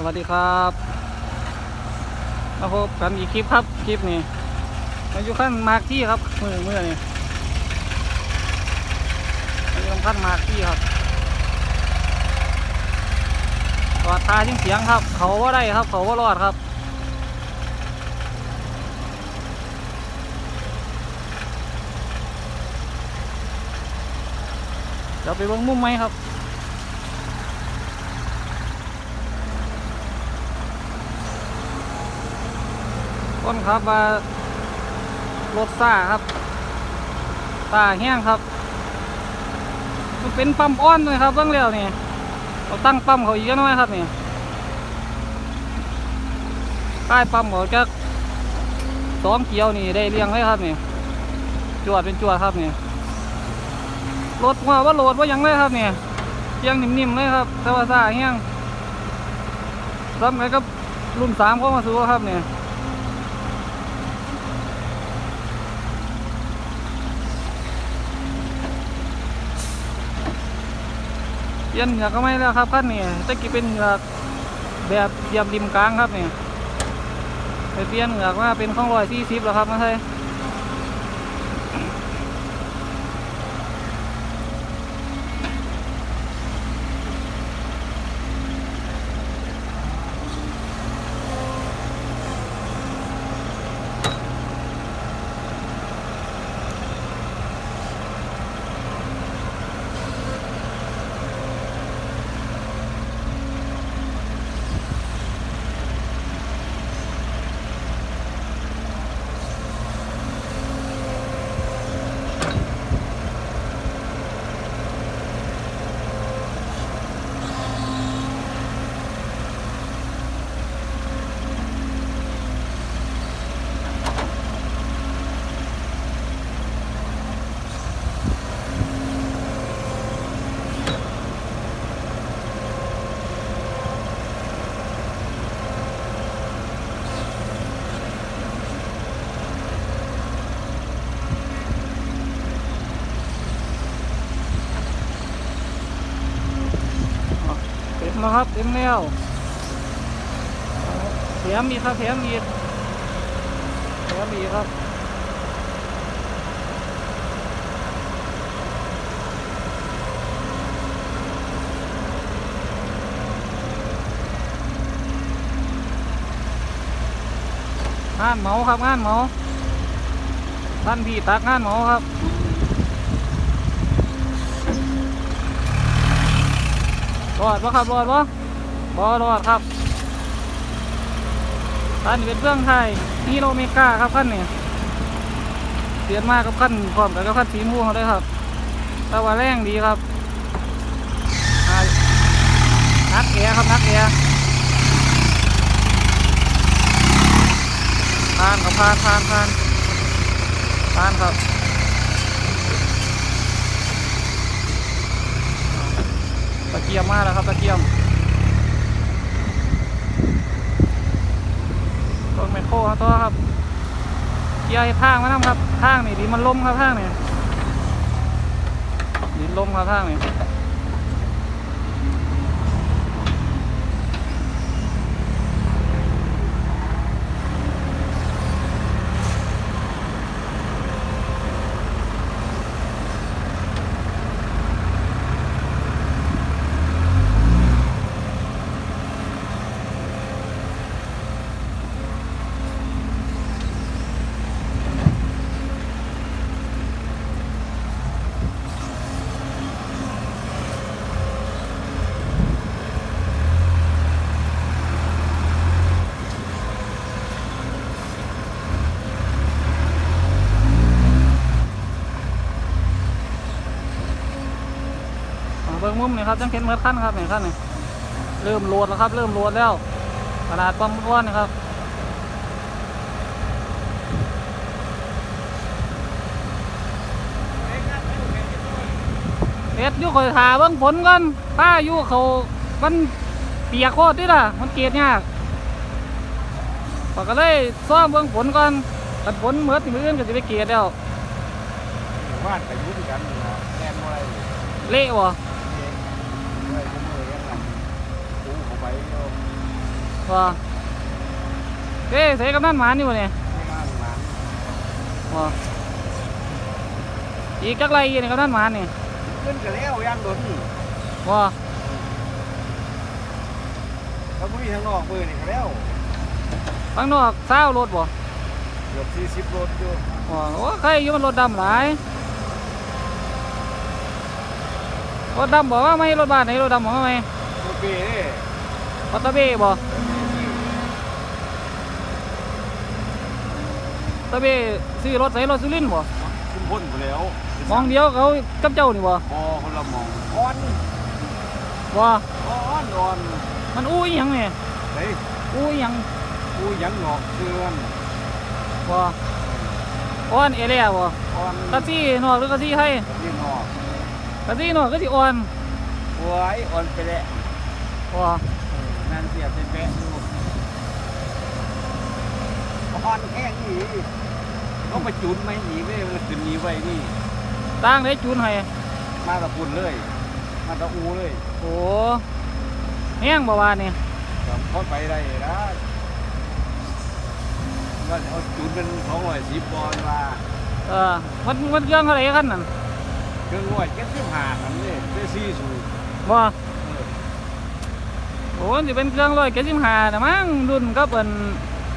สวัสดีครับมาพบกันอีกคลิปครับ คลิปนี้มาอยู่ขั้นมากที่ครับมือมือนี่มาอยู่ขั้นมากที่ครับตอดทาทิ้งเสียงครับ เขาว่าได้ครับ เขาว่ารอดครับเดี๋ยวไปเบิ่งมุมไหมครับ ต้นครับว่ารถซ่าครับซ่าแห้งครับมันเป็นปั๊มอ้อนเลยครับเบื้องแล้วนี่เราตั้งปั๊มเขาอีกน้อยครับนี่ใต้ปั๊มเขาจะสองเกียวนี่ได้เรียงเลยครับนี่จวดเป็นจวดครับนี่รถว่าว่าโหลดว่ายังเลยครับนี่เกียงนิ่มๆเลยครับแต่ว่าซ่าแห้งรับไงกับรุ่นสามเข้ามาสู่ครับเนี่เลี่ยนเหงือกก็ไม่แล้วครับขั้นนี้จะกี้เป็นเหงือกแบบเหยียบริมกลางครับเนี่ยไปเปลี่ยนเหงือกมาเป็นข้องรอยที่ซิบแล้วครับนะใช่ ครับเต็มแล้วแถมอีกครับแถมอีกแถมอีกครับงานเมาครับงานเมาท่านพี่ตักงานเมาครับ รอดปะครับรอดปะบอรอดครับอันนี้เป็นเครื่องไทยฮีโรเมกาครับขั้นนี้เปลี่ยนมากกับขั้นพร้อมกับขั้นสีม่วงเขาเลยครับต่ว่าแรงดีครับนักแอร์ครับนักแอร์ผ่านครับผ่านผ่านผ่านผ่านครับะเกียบมาแล้วครับตะเกียบรถแมคโครครับตัวครับเกียร์ให้ทางมานํครับทางนี่ดีมันล้มครับทางนี่ดินล้มครับทางนี่ มุมนี่ครับจังเข็นเมื่อขั้นครับนี่ขั้นนี่เริ่มโหลดแล้วครับ เริ่มโหลดแล้วขนาดความร้อนนะครับเอ็ดอยู่คอยถาเบิ่งฝนก่อนป้าอยู่เขามันเปียกโคตรดิล่ะ มันเกลียดยากข้อยก็เลยซ้อมเบิ่งฝนก่อนแต่ฝนเมื่อที่มืออื่นก็จะไปเกลียดแล้วว่านไปอยุ่ด้วยกันนี่นะแน่นอะไรเละวะ เองเลยผมเลยยังไงปูเข้าไปโยม ว่าเอ้ใส่กำนันหมานอยู่เนี่ยไม่งานหมันว่าอีกจักไรนี่กำนันหมานนี่ขึ้นกันแล้วย่างโดนว่าแล้วผู้ที่ทางนอกมือนี่ก็แล้วข้างนอกเศร้ารถบ่เกือบสี่สิบรถอยู่ว่าโอ้ใครอยู่มันรถดำหลายรถดำบอกว่าไม่ให้รถบ้านไหนรถดำบอกว่าไม่รถเบ้เด้รถตะเบ้บ่ ตะเบ้ซื้อรถใส่รถสุรินทร์บ่ขึ้นพ้นไปแล้วมองเดียวเขากับเจ้านี่บ่มอคนละมองอ่อนว่าอ่อนอ่อนมันอู้อีหยังนี่เฮ้ยอู้อีหยังกูยังหงอกเตือนว่าอ่อนเอเลียบ่อ่อนกะซี่นอกหรือกะซี่ไทยยี่หงอกกะซี่นอกก็สิอ่อนหวยอ่อนไปแล้วว่านั่นเสียเป็นแปะอยู่อ่อนแห้งอีก ต้องไปจุนไหมอีกเลยมันขึ้นนี้ไว้นี่ต่างได้จูนให้มาตะปุ่นเลย มาตะอูเลยโอ้แห้งบ่ว่านี่ก็พอไปได้นะว่าเอาจุนเป็นสองร้อยสิบบอลมาเออมันมันเครื่องเท่าไหร่คันนั่นเครื่องร้อยเจ็ดสิบห้าคันนี่ได้สี่สูบบ่เออโอ้มันสิเป็นเครื่อง175นะมั้งรุ่นก็เป็น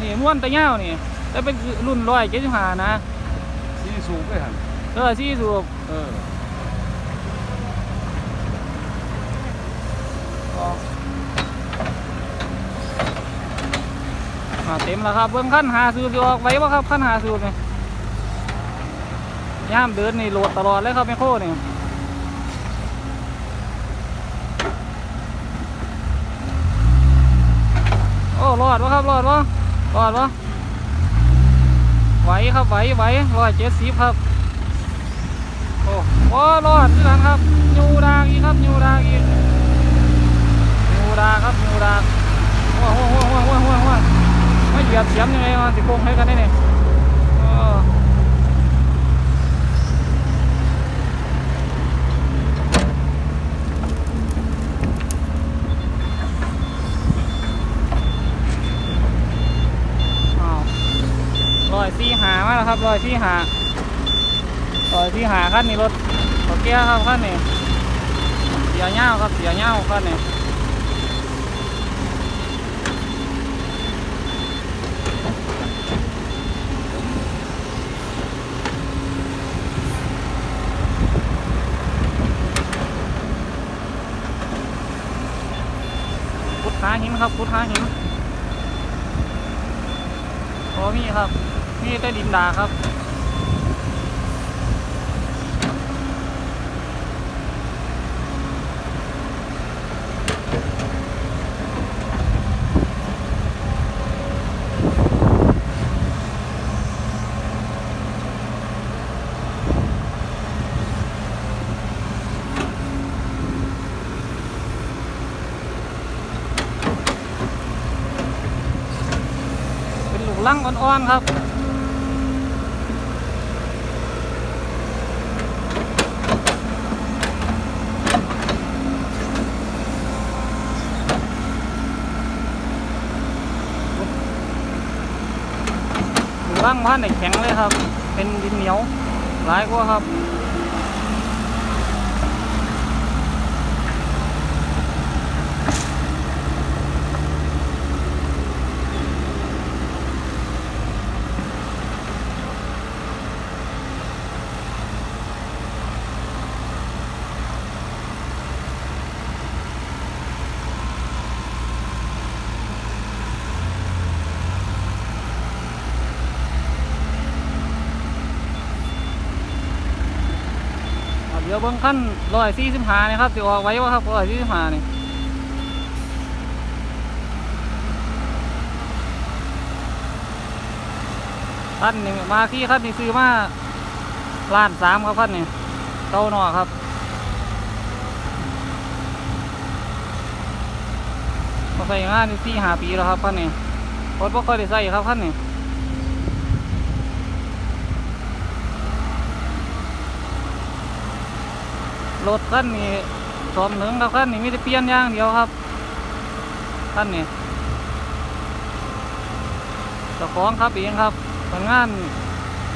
นี่ม้วนตะยาวนี่ แต่เป็นรุ่น175นะสี่สูบไปหันเออสี่สูบเอออ่าเต็มแล้วครับเบิ่งขั้นหาสูบสิออกไว้บ่ครับขั้นหาสูบนี่ย่ามเดินนี่โหลดตลอดเลยครับแม่โคนี่โอ้รอดวะครับรอดวะรอดวะ ไหวครับไหวไหวร้อยเจ็ดสิบครับโอ้โหรอดที่นั้นครับยูดากอีกครับยูดากอีกยูดากครับยูดากว้าวว้าวว้าวว้าวว้าวว้าวไม่เหยียบเสียมยังไงมาสิโกงให้กันได้เนี่ยเอออ้าวร้อยสี่หา มาแล้วครับรอยสี่หาต่อยที่หาขั้นนี้รถรถแก้ครับขั้นนี้เสียเง่าครับเสียเง่าขั้นนี้พุทธาหินครับพุทธาหินโอ้มี ครับมีแต่ดินดาครับ เป็นลูกลังอ่อนๆครับ ร่างพันในแข็งเลยครับ เป็นดินเหนียวหลายกว่าครับ เบิ้งขั้นร้อยสี่สิบห้านี่ครับจะออกไว้ว่าครับร้อยสี่สิบห้านี่ขั้นนี่มาที่ขั้นนี่ซื้อมาล้านสามครับขั้นนี่เต้านอครับมาใส่งานนี่สี่ห้าปีแล้วครับขั้นนี่รถบ่ค่อยได้ใส่ครับขั้นนี่ รถขั้นนี้สอมหนึ่งครับขั้นนี้มีแต่เปลี่ยนอย่างเดียวครับขั้นนี้จะของครับเองครับผลงาน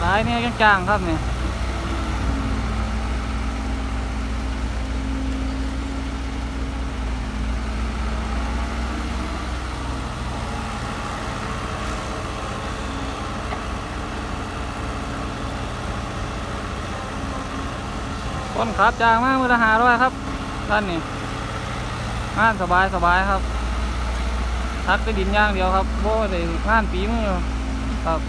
หลายเนี่ยจ้างครับเนี่ย คนขับจางมากมือละหาร้อยครับท่านนี่งานสบายสบายครับทักไปดินย่างเดียวครับโบ้ได้งานปีมือครับ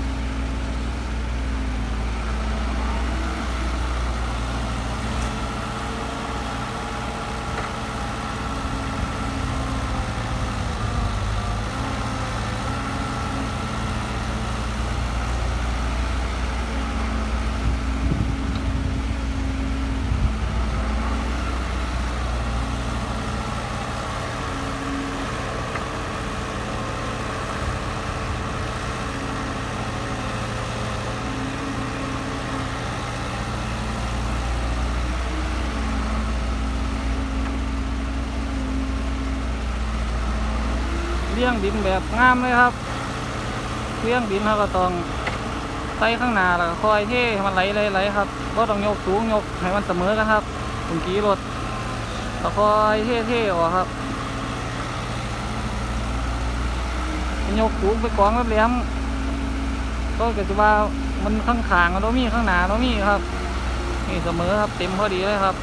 ลี้ยงดินแบบงามเลยครับเลี้ยงดินเราก็ต้องใส่ข้างหน้าแล้วคอยเทให้มันไหลไหลไหลครับก็ต้องยกสูงยกให้มันเสมอกันครับถึงกี้รถแล้วคอยเทเทออกครับยกสูงไปกองแหลมๆก็จะว่ามันข้างขางๆเรามีข้างหน้าเรามีครับ นี่เสมอครับเต็มพอดีเลยครับ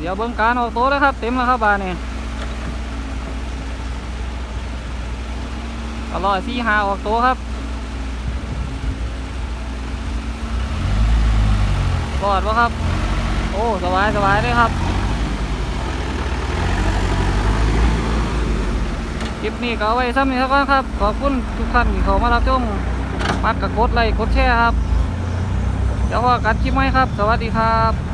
เดี๋ยวเบิ้งการออกโต๊ะแล้วครับ เต็มแล้วครับบานนี่อร่อยสี่หาออกโต๊ะครับกอดวะครับ โอ้สบายสบายเลยครับคลิปนี้ก็เอาไว้ซ้ำนี้ครับครับ ขอบคุณทุกท่านที่เข้ามารับชมมักกะกดไลค์กดแชร์ครับเดี๋ยวว่ากันคลิปไหมครับ สวัสดีครับ